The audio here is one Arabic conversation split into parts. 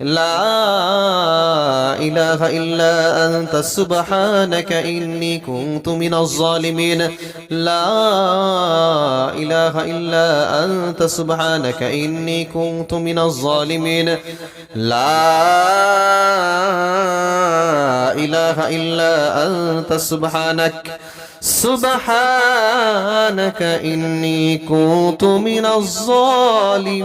لا إله إلا أنت سبحانك إني كنت من الظالمين. لا إله إلا أنت سبحانك إني كنت من الظالمين. لا إله إلا أنت سبحانك سبحانك إني كنت من الظالمين.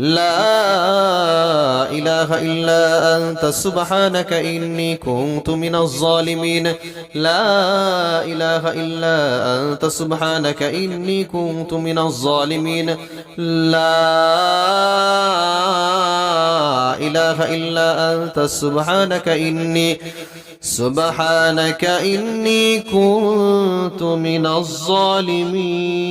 لا إله إلا أنت سبحانك إني كنت من الظالمين. لا إله إلا أنت سبحانك إني كنت من الظالمين. لا إله إلا أنت سبحانك إني سبحانك إني كنت من الظالمين.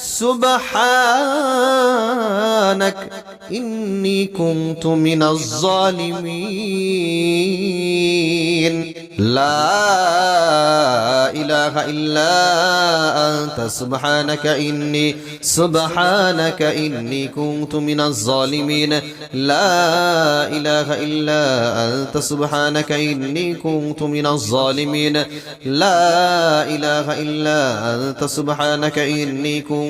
سبحانك إني كنت من الظالمين. لا إله إلا أنت. سبحانك إني سبحانك إني كنت من الظالمين. لا إله إلا أنت. سبحانك إني كنت من الظالمين. لا إله إلا أنت. سبحانك إني كنت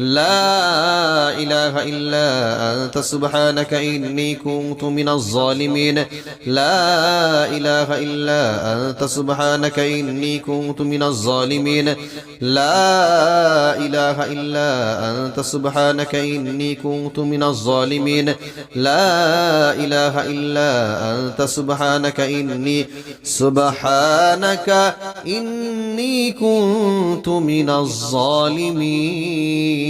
لا إله إلا أنت سبحانك إني كنت من الظالمين. لا إله إلا أنت سبحانك إني كنت من الظالمين. لا إله إلا أنت سبحانك إني كنت من الظالمين. لا إله إلا أنت سبحانك إني سبحانك إني كنت من الظالمين.